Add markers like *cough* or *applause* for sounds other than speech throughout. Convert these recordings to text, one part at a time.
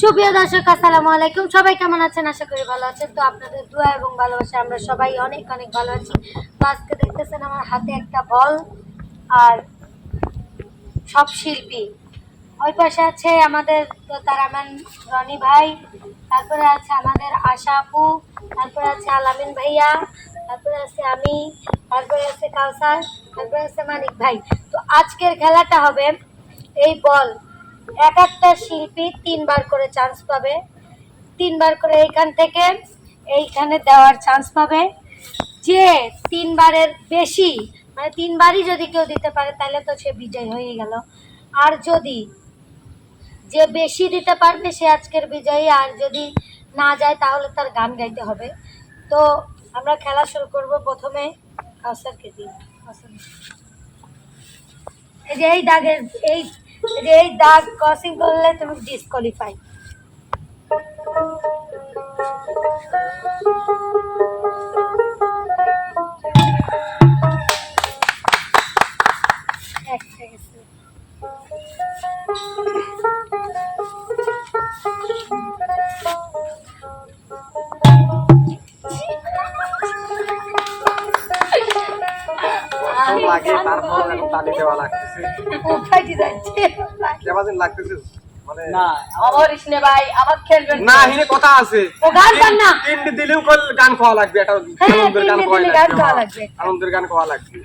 সুপ্রিয় দর্শক, আসসালামু আলাইকুম। সবাই কেমন আছেন? আশা করি ভালো আছেন। তো আপনাদের দোয়া এবং ভালোবাসা আমরা সবাই অনেক অনেক ভালো আছি। তো আজকে দেখতেছেন আমার হাতে একটা বল আর সব শিল্পী। ওই পাশে আছে আমাদের তারামান রনি ভাই, তারপরে আছে আমাদের আশা আপু, তারপরে আছে আলামিন ভাইয়া, তারপরে আছে আমি, তারপরে আছে কাউসার, তারপরে আছে মানিক ভাই। তো আজকের খেলাটা হবে এই বল এক একটা শিল্পী তিনবার করে চান্স পাবে। তিনবার করে এইখান থেকে এইখানে দেওয়ার চান্স পাবে। যে তিনবারের বেশি মানে তিনবারই যদি কেউ দিতে পারে, তাহলে তো সে বিজয় হয়ে গেল। আর যদি যে বেশি দিতে পারবে, সে আজকের বিজয়ী। আর যদি না যায়, তাহলে তার গান গাইতে হবে। তো আমরা খেলা শুরু করব প্রথমে। কাউসারকে দিই। এই যে এই দাগের, এই যে এই দাগ ক্রসিং করলে তুমি ডিসকোয়ালিফাই Thank সেকেন্ড তারপর এখন তালি দেওয়া লাগতেছে। উপায় যাচ্ছে? কেমন লাগতেছে মানে না আমার ইসনে ভাই আমার খেলবেন না হিনে কথা আছে। ও গান গান না। তিনটি দিলেও কল গান খাওয়া লাগবে এটা হ্যাঁ, আনন্দের গান খাওয়া লাগবে লাগবে। আনন্দের গান খাওয়া লাগবে।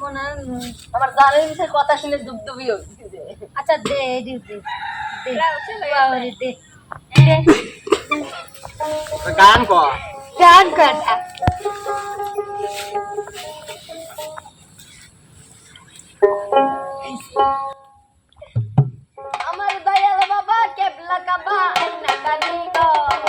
উম, আমার গানের বিষয়ে কথা শুনে দুবদুবি হচ্ছে আচ্ছা দে গান খাওয়া গান কথা আমার দয়াল বাবা কেবলা কাবা আইনা কারিগর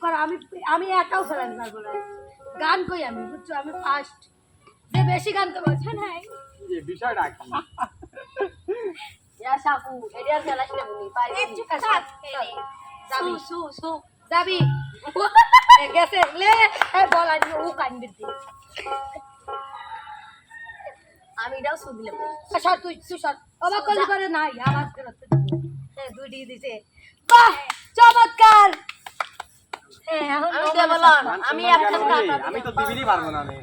করো আমি আমি একাও ফেলাতে পারব না গান কই আমি? বুঝছ আমি ফার্স্ট যে বেশি গান আচ্ছা নাই এই বিষয়টা কি সাপু এরিয়া খেলাস না বুনি পাই যাবি। সু সু যাবি। *laughs* গেছে লে এ বল ও কান দিতে আমি এটাও শুনলাম সর তুই তুই সর। অবাক করলি করে নাই আমার ফেরত হ্যাঁ দুই দিছে বাহ চমৎকার! হ্যাঁ আমি তো আমি দিবিরই পারব না আমি।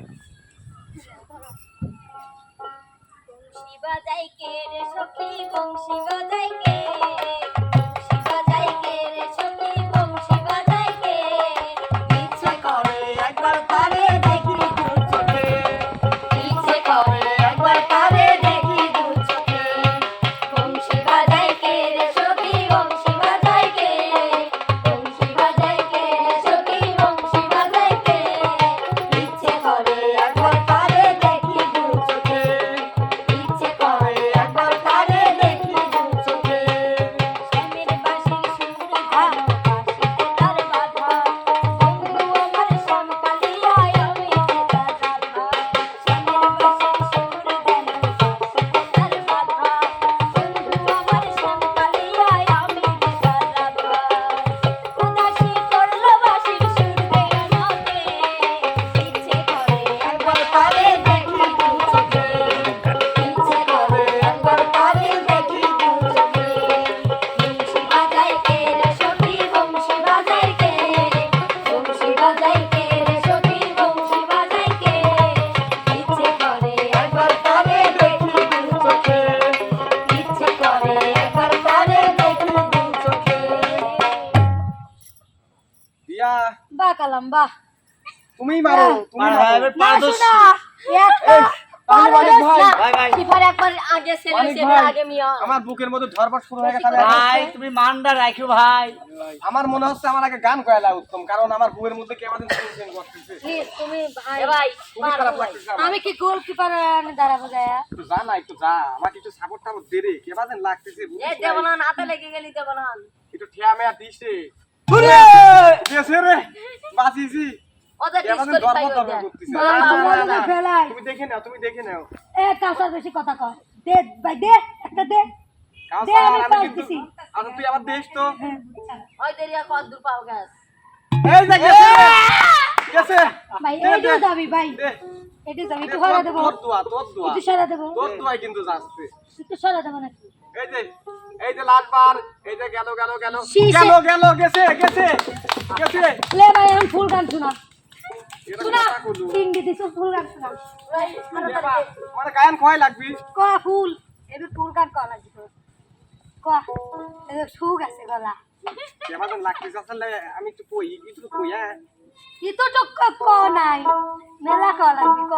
বংশী বাজাই কে রে সখী বংশী বাজাই রিয়া বাহ কালাম বাহ তুমি মারো। তুমি মারো। এবার পারদর্শী। একটা আমার বুকের মধ্যে ধরবার শুরু হয়ে গেছে আমি- ভাই তুমি মানটা রাখো ভাই। আমার মনে হচ্ছে আমার আগে গান কয়লা উত্তম কারণ আমার বুকের মধ্যে কে আমাদের টেনশন করতেছে? তুমি ভাই ভাই খুবই খারাপ লাগতেছে আমার। আমি কি গোলকিপার দাঁড়াবো যায়? একটু যা না একটু যা। আমাকে একটু সাপোর্ট টাপোর্ট দে রে। কে লাগতেছে এ হাতে লেগে গেলি একটু ঠিয়া মেয়া দিস রে। রে ডিসকোয়ালিফাই ধর্ম হয়ে না। ফেলাই। তুমি দেখে নাও তুমি দেখে নাও। এ কাউসার বেশি কথা কয়? দে ভাই দে একটা দে। দে, আমি আমি দিছি। আচ্ছা তুই আবার দেখ তো। হ্যাঁ, ওই দেরিয়া কত দূর পাও গ্যাস। এই যে গেছে। গেছে ভাই দে, দাবি ভাই। দে। দাবি একটু তোর- সরা তোর দোয়া তোর দোয়া। একটু সরা দেবো। তোর দোয়াই কিন্তু যাচ্ছে। একটু সরা দেবো নাকি? এই যে এই যে লালবার এই যে গেল গেল গেল। গেল গেল গেছে গেছে গেছে। লে ভাই আমি ফুল গান শোনা। এটা শোনা কইলো। দিছো ফুল গান শোনা। মানে গায়ন কয় লাগবি? ক ফুল? এবার ফুল গান ক লাগবে ক? এবার সুগ আছে গলা। কেমন লাগতেছে আসলে আমি একটু কই একটু কই হ্যাঁ। ই তো তো ক- ক নাই। মেলা ক লাগবে ক?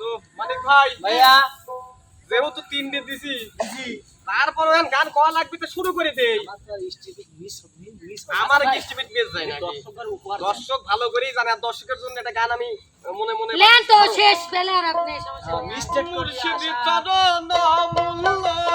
তো মানিক ভাই। ভাইয়া। যেহেতু তিন দিন দিছি। তারপর ওখানে গান কয়া লাগবে তো শুরু করে দেই। আমার কিস্টিমিট মিস যায় না দর্শক ভালো করেই জানে আর দর্শকের জন্য একটা গান আমি মনে মনে লেন তো শেষ পেলে আর আপনি সমস্যা মিস্টেক করছি চরণ মূল্যবান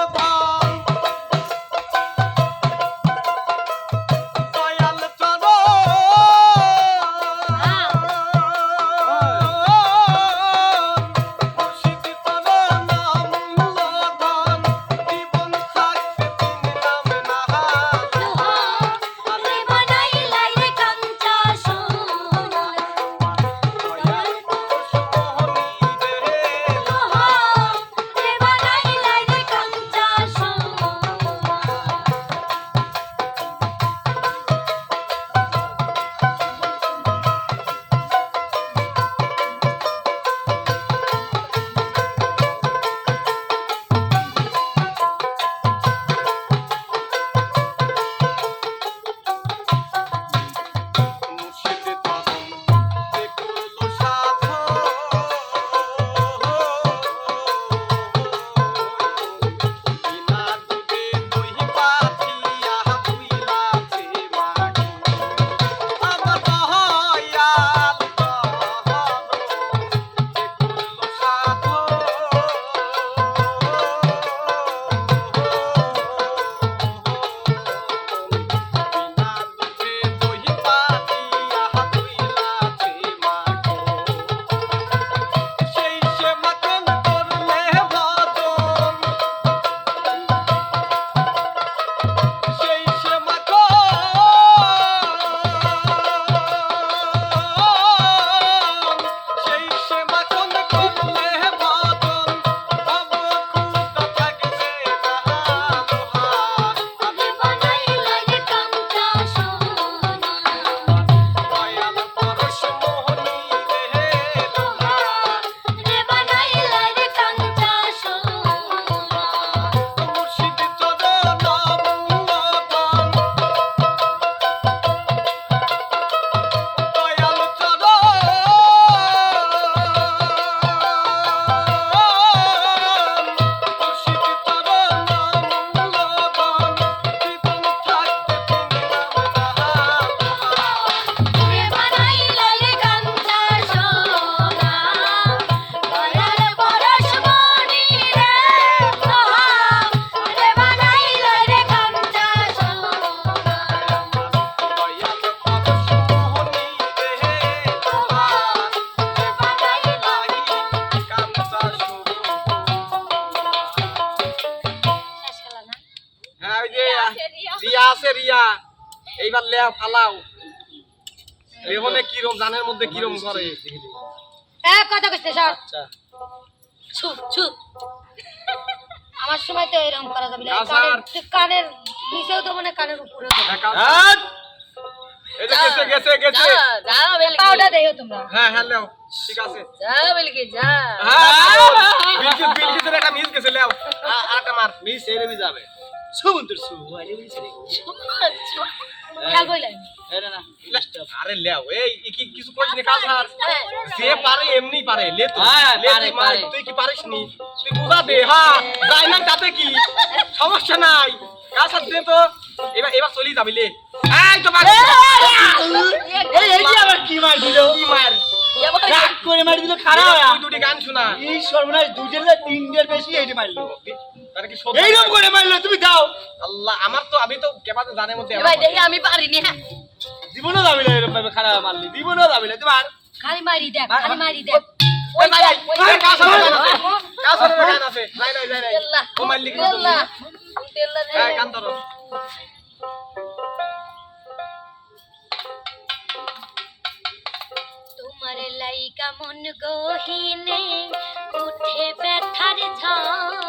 এইবার ফালাও লেহনে কিরম জানের মধ্যে কিরম করে এ কথা কইতে সর। আচ্ছা। ছু ছু। আমার সময় তো এরকম করা যাবে না। কানের কানের নিচেও তো মানে কানের উপরেও এই যে গেছে গেছে গেছে। যা বেলকি পাউডার দেও তোমরা। হ্যাঁ হ্যাঁ লেও ঠিক আছে। যা বেলকি যা। হ্যাঁ বিলকিস বিলকিসের একটা মিস গেছে লেও আর মার। মিস এরমি যাবে। সমুদ্র সু আরে বলছে রে খেয়াল কইলেন এটা না আরে লেও এই কি কিছু করিস নি কাজ আর হ্যাঁ। পারে এমনি পারে লে তো হ্যাঁ, পারে, পারে। তুই কি পারিস নি তুই বুঝা দে হ্যাঁ যাই না তাতে কি সমস্যা নাই কাজ আর দে তো এবার এবার চলি যাবি লে এই তো বাড়ি এই এই আবার কি মার দিল কি মার রাগ করে মার দিল খারাপ তুই দুটি গান শোনা। এই সর্বনাশ দুইটার না তিনটার বেশি এইটা মারলো। তার কি? সত্যি? এইরকম করে মারলো তুমি দাও। আল্লাহ আমার তো আমি তো কেবাতে জানের মধ্যে এবার দেখি আমি পারিনি হ্যাঁ। জীবনও যাবি না এরকম ভাবে খারাপ মারলি। জীবনও যাবি না তোমার। খালি মারি দেখ খালি মারি দেখ। আছে? ও হ্যাঁ ধরো। লাইকা মন গহিনে উঠে ব্যথার ঝড়।